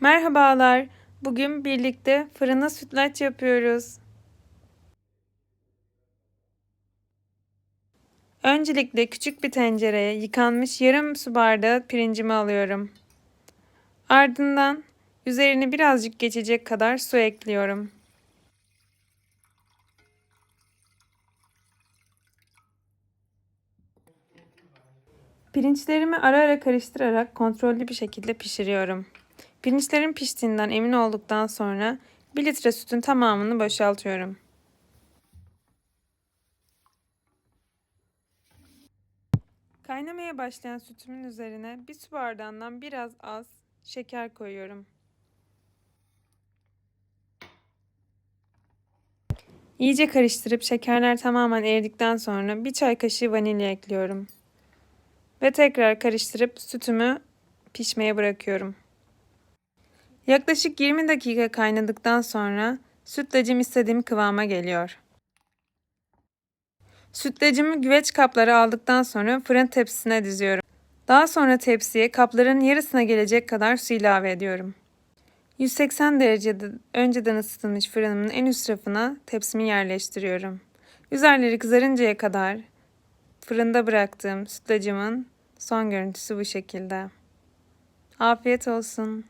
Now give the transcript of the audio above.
Merhabalar. Bugün birlikte fırına sütlaç yapıyoruz. Öncelikle küçük bir tencereye yıkanmış yarım su bardağı pirincimi alıyorum. Ardından üzerine birazcık geçecek kadar su ekliyorum. Pirinçlerimi ara ara karıştırarak kontrollü bir şekilde pişiriyorum. Pirinçlerin piştiğinden emin olduktan sonra 1 litre sütün tamamını boşaltıyorum. Kaynamaya başlayan sütümün üzerine bir su bardağından biraz az şeker koyuyorum. İyice karıştırıp şekerler tamamen eridikten sonra bir çay kaşığı vanilya ekliyorum. Ve tekrar karıştırıp sütümü pişmeye bırakıyorum. Yaklaşık 20 dakika kaynadıktan sonra sütlacım istediğim kıvama geliyor. Sütlacımı güveç kaplara aldıktan sonra fırın tepsisine diziyorum. Daha sonra tepsiye kapların yarısına gelecek kadar su ilave ediyorum. 180 derecede önceden ısıtılmış fırınımın en üst rafına tepsimi yerleştiriyorum. Üzerleri kızarıncaya kadar fırında bıraktığım sütlacımın son görüntüsü bu şekilde. Afiyet olsun.